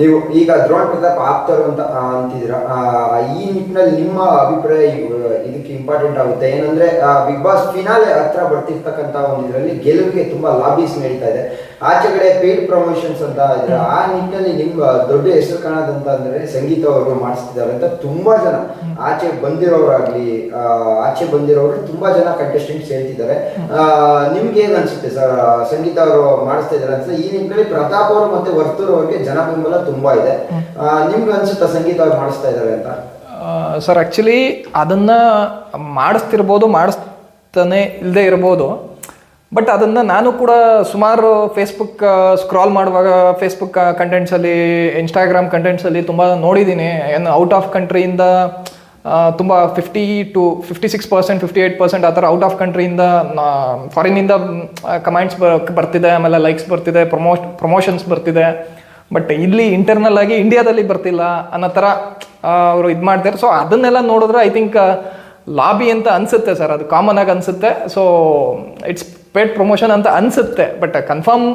ನೀವು ಈಗ ದ್ರೋಣ್ ಪ್ರತಾಪ್ ಆಪ್ತರು ಅಂತ ಅಂತಿದ್ದೀರಾ? ಈ ನಿಟ್ಟಿನಲ್ಲಿ ನಿಮ್ಮ ಅಭಿಪ್ರಾಯ ಇದಕ್ಕೆ ಇಂಪಾರ್ಟೆಂಟ್ ಆಗುತ್ತೆ. ಏನಂದ್ರೆ ಬಿಗ್ ಬಾಸ್ ಫಿನಾಲೆ ಹತ್ರ ಬರ್ತಿರ್ತಕ್ಕಂತ ಒಂದು ಇದರಲ್ಲಿ ಗೆಲುವಿಗೆ ತುಂಬಾ ಲಾಬೀಸ್ ನಡೀತಾ ಇದೆ. ಆಚೆ ಕಡೆ ಪೇಡ್ ಪ್ರಮೋಷನ್ಸ್ ಅಂತ ಇದ್ರೆ, ಆ ನಿಟ್ಟಿನಲ್ಲಿ ನಿಮ್ಮ ದೊಡ್ಡ ಹೆಸರು ಕಾಣದಂತ ಅಂದ್ರೆ ಸಂಗೀತ ಅವರು ಮಾಡಿಸ್ತಿದ್ದಾರೆ ಅಂತ ತುಂಬಾ ಜನ. ಆಚೆ ಬಂದಿರೋರಾಗ್ಲಿ ಆಚೆ ಬಂದಿರೋರು ತುಂಬಾ ಜನ ಕಂಟೆಸ್ಟೆಂಟ್ಸ್ ಹೇಳ್ತಿದ್ದಾರೆ. ನಿಮ್ಗೆ ಏನ್ ಅನ್ಸುತ್ತೆ ಸರ್? ಸಂಗೀತ ಅವರು ಮಾಡಿಸ್ತಾ ಇದ್ದಾರೆ ಅಂತ. ಈ ನಿಟ್ಟಿನಲ್ಲಿ ಪ್ರತಾಪ್ ಅವರು ಮತ್ತೆ ವರ್ತೂರ್ ಅವ್ರಿಗೆ ಜನ ಬೆಂಬಲ ತುಂಬಾ ಇದೆ. ನಿಮ್ಗೆ ಅನ್ಸುತ್ತಾ ಸಂಗೀತ ಅವ್ರು ಮಾಡಿಸ್ತಾ ಇದ್ದಾರೆ ಅಂತ? ಸರ್ ಆ್ಯಕ್ಚುಲಿ ಅದನ್ನು ಮಾಡಿಸ್ತಿರ್ಬೋದು ಮಾಡಿಸ್ತಾನೆ ಇಲ್ಲದೆ ಇರ್ಬೋದು. ಬಟ್ ಅದನ್ನು ನಾನು ಕೂಡ ಸುಮಾರು ಫೇಸ್ಬುಕ್ ಸ್ಕ್ರಾಲ್ ಮಾಡುವಾಗ ಫೇಸ್ಬುಕ್ ಕಂಟೆಂಟ್ಸಲ್ಲಿ ಇನ್ಸ್ಟಾಗ್ರಾಮ್ ಕಂಟೆಂಟ್ಸಲ್ಲಿ ತುಂಬ ನೋಡಿದ್ದೀನಿ. ಏನು ಔಟ್ ಆಫ್ ಕಂಟ್ರಿಯಿಂದ ತುಂಬ fifty to fifty six percent fifty eight percent ಆ ಥರ ಔಟ್ ಆಫ್ ಕಂಟ್ರಿಯಿಂದ ಫಾರಿನಿಂದ ಕಮೆಂಟ್ಸ್ ಬರ್ತಿದೆ ಆಮೇಲೆ ಲೈಕ್ಸ್ ಬರ್ತಿದೆ ಪ್ರಮೋಷ್ ಪ್ರಮೋಷನ್ಸ್ ಬರ್ತಿದೆ. ಬಟ್ ಇಲ್ಲಿ ಇಂಟರ್ನಲ್ ಆಗಿ ಇಂಡಿಯಾದಲ್ಲಿ ಬರ್ತಿಲ್ಲ ಅನ್ನೋ ಥರ ಅವರು ಇದು ಮಾಡ್ತಾರೆ. ಸೊ ಅದನ್ನೆಲ್ಲ ನೋಡಿದ್ರೆ ಐ ಥಿಂಕ್ ಲಾಬಿ ಅಂತ ಅನ್ಸುತ್ತೆ ಸರ್ ಅದು ಕಾಮನ್ ಆಗಿ ಅನ್ಸುತ್ತೆ. ಸೊ ಇಟ್ಸ್ ಪೇಡ್ ಪ್ರಮೋಷನ್ ಅಂತ ಅನ್ಸುತ್ತೆ. ಬಟ್ ಕನ್ಫರ್ಮ್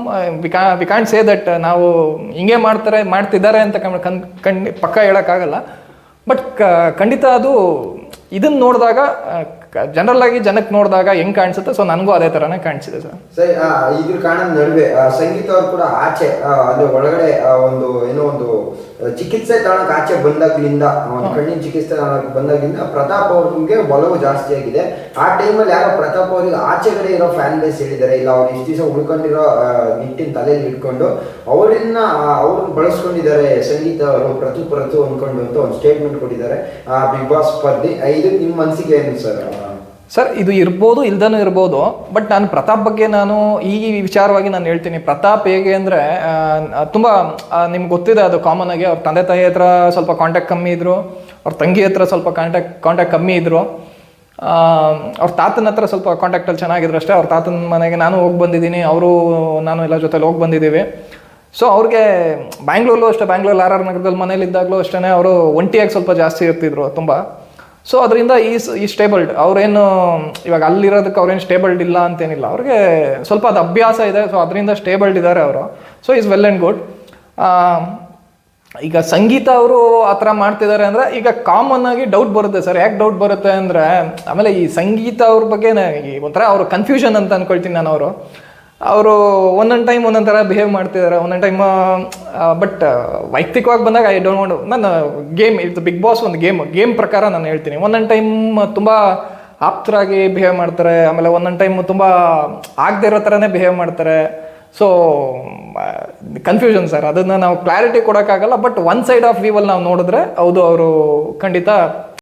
ವಿ ಕಾ ವಿ ಕಾಂಟ್ ಸೇ ದಟ್ ನಾವು ಹಿಂಗೆ ಮಾಡ್ತಾರೆ, ಮಾಡ್ತಿದ್ದಾರೆ ಅಂತ ಕಣ್ ಆಗಲ್ಲ ಪಕ್ಕ ಹೇಳೋಕ್ಕಾಗಲ್ಲ. ಬಟ್ ಖಂಡಿತ ಅದು ಇದನ್ನ ನೋಡಿದಾಗ ಜನರಲ್ ಆಗಿ ಜನಕ್ಕೆ ನೋಡಿದಾಗ ಹೆಂಗ್ ಕಾಣಿಸುತ್ತೆ ಸೊ ನನಗೂ ಅದೇ ಥರನೇ ಕಾಣಿಸಿದೆ ಸರ್. ಸರಿ ಆ, ಇದ್ರ ಕಾರಣದ ನಡುವೆ ಆ, ಸಂಗೀತ ಅವರು ಕೂಡ ಆಚೆ ಆ, ಅಂದ್ರೆ ಒಳಗಡೆ ಆ, ಒಂದು ಏನೋ ಒಂದು ಆ, ಚಿಕಿತ್ಸೆ ತಗೊಳಕ್ ಆಚೆ ಬಂದಾಗ್ಲಿಂದ ಆ, ಒಂದು ಕಣ್ಣಿನ ಚಿಕಿತ್ಸೆ ತಾಣಕ್ಕೆ ಬಂದಾಗ್ಲಿಂದ ಪ್ರತಾಪ್ ಅವ್ರಿಗೆ ಒಲವು ಜಾಸ್ತಿ ಆಗಿದೆ. ಆ ಟೈಮಲ್ಲಿ ಯಾರೋ ಪ್ರತಾಪ್ ಅವ್ರಿಗೆ ಆಚೆ ಕಡೆ ಇರೋ ಫ್ಯಾನ್ ಬೇಸ್ ಹೇಳಿದ್ದಾರೆ. ಇಲ್ಲ ಅವ್ರು ಇಷ್ಟು ದಿವಸ ಉಳ್ಕೊಂಡಿರೋ ಆ, ನಿಟ್ಟಿನ ತಲೆಯಲ್ಲಿ ಇಟ್ಕೊಂಡು ಅವರನ್ನ ಅವ್ರನ್ನ ಬಳಸ್ಕೊಂಡಿದ್ದಾರೆ ಸಂಗೀತ ಅವರು ಪ್ರತು ಪ್ರತು ಅನ್ಕೊಂಡು ಅಂತ ಒಂದು ಸ್ಟೇಟ್ಮೆಂಟ್ ಕೊಟ್ಟಿದ್ದಾರೆ. ಬಿಗ್ ಬಾಸ್ ಸ್ಪರ್ಧಿ ಆ, ಇದು ನಿಮ್ಮ ಮನಸ್ಸಿಗೆ ಏನು ಸರ್? ಸರ್ ಇದು ಇರ್ಬೋದು ಇಲ್ದನೂ ಇರ್ಬೋದು ಬಟ್ ನಾನು ಪ್ರತಾಪ್ ಬಗ್ಗೆ ನಾನು ಈ ವಿಚಾರವಾಗಿ ನಾನು ಹೇಳ್ತೀನಿ. ಪ್ರತಾಪ್ ಹೇಗೆ ಅಂದರೆ ತುಂಬ ನಿಮ್ಗೆ ಗೊತ್ತಿದೆ ಅದು ಕಾಮನ್ ಆಗಿ. ಅವ್ರ ತಂದೆ ತಾಯಿ ಹತ್ರ ಸ್ವಲ್ಪ ಕಾಂಟ್ಯಾಕ್ಟ್ ಕಮ್ಮಿ ಇದ್ರು ಅವ್ರ ತಂಗಿ ಹತ್ರ ಸ್ವಲ್ಪ ಕಾಂಟ್ಯಾಕ್ಟ್ ಕಾಂಟ್ಯಾಕ್ಟ್ ಕಮ್ಮಿ ಇದ್ರು. ಆ, ಅವ್ರ ತಾತನ ಹತ್ರ ಸ್ವಲ್ಪ ಕಾಂಟ್ಯಾಕ್ಟಲ್ಲಿ ಚೆನ್ನಾಗಿದ್ರು ಅಷ್ಟೇ. ಅವ್ರ ತಾತನ ಮನೆಗೆ ನಾನು ಹೋಗಿ ಬಂದಿದ್ದೀನಿ ಅವರು ನಾನು ಎಲ್ಲ ಜೊತೆಲಿ ಹೋಗಿ ಬಂದಿದ್ದೀವಿ. ಸೊ ಅವ್ರಿಗೆ ಬ್ಯಾಂಗ್ಳೂರ್ಲೂ ಅಷ್ಟೇ ಬ್ಯಾಂಗ್ಳೂರ್ ಆರ್ ಆರ್ ನಗರದಲ್ಲಿ ಮನೇಲಿದ್ದಾಗಲೂ ಅಷ್ಟೇ ಅವರು ಒಂಟಿಯಾಗಿ ಸ್ವಲ್ಪ ಜಾಸ್ತಿ ಇರ್ತಿದ್ರು ತುಂಬ. ಸೊ ಅದರಿಂದ ಈ ಈ ಸ್ಟೇಬಲ್ಡ್ ಅವ್ರೇನು, ಇವಾಗ ಅಲ್ಲಿರೋದಕ್ಕೆ ಅವ್ರೇನು ಸ್ಟೇಬಲ್ಡ್ ಇಲ್ಲ ಅಂತೇನಿಲ್ಲ. ಅವ್ರಿಗೆ ಸ್ವಲ್ಪ ಅದು ಅಭ್ಯಾಸ ಇದೆ. ಸೊ ಅದರಿಂದ ಸ್ಟೇಬಲ್ಡ್ ಇದ್ದಾರೆ ಅವರು. So is well and good ಈಗ ಸಂಗೀತ ಅವರು ಆ ಥರ ಮಾಡ್ತಿದ್ದಾರೆ ಅಂದರೆ ಈಗ ಕಾಮನ್ ಆಗಿ ಡೌಟ್ ಬರುತ್ತೆ ಸರ್. ಯಾಕೆ ಡೌಟ್ ಬರುತ್ತೆ ಅಂದರೆ, ಆಮೇಲೆ ಈ ಸಂಗೀತ ಅವ್ರ ಬಗ್ಗೆ ಒಂಥರ ಅವ್ರ ಕನ್ಫ್ಯೂಷನ್ ಅಂತ ಅನ್ಕೊಳ್ತೀನಿ ನಾನು ಅವರು. ಅವರು ಒಂದೊಂದು ಟೈಮ್ ಒಂದೊಂದು ಥರ ಬಿಹೇವ್ ಮಾಡ್ತಿದ್ದಾರೆ ಒಂದೊಂದು ಟೈಮ್ ಬಟ್ ವೈಯಕ್ತಿಕವಾಗಿ ಬಂದಾಗ ಐ ಡೋಂಟ್ ವಾಂಟ್ ನಾನು ಗೇಮ್ ಇದು ಬಿಗ್ ಬಾಸ್ ಒಂದು ಗೇಮ್ ಗೇಮ್ ಪ್ರಕಾರ ನಾನು ಹೇಳ್ತೀನಿ. ಒಂದೊಂದು ಟೈಮ್ ತುಂಬ ಆಪ್ತರಾಗಿ ಬಿಹೇವ್ ಮಾಡ್ತಾರೆ, ಆಮೇಲೆ ಒಂದೊಂದು ಟೈಮ್ ತುಂಬ ಆಗದೆ ಇರೋ ಥರನೇ ಬಿಹೇವ್ ಮಾಡ್ತಾರೆ. ಸೊ ಕನ್ಫ್ಯೂಷನ್ ಸರ್ ಅದನ್ನು ನಾವು ಕ್ಲಾರಿಟಿ ಕೊಡೋಕ್ಕಾಗಲ್ಲ ಬಟ್ ಒನ್ ಸೈಡ್ ಆಫ್ ವ್ಯೂವಲ್ಲಿ ನಾವು ನೋಡಿದ್ರೆ ಹೌದು ಅವರು ಖಂಡಿತ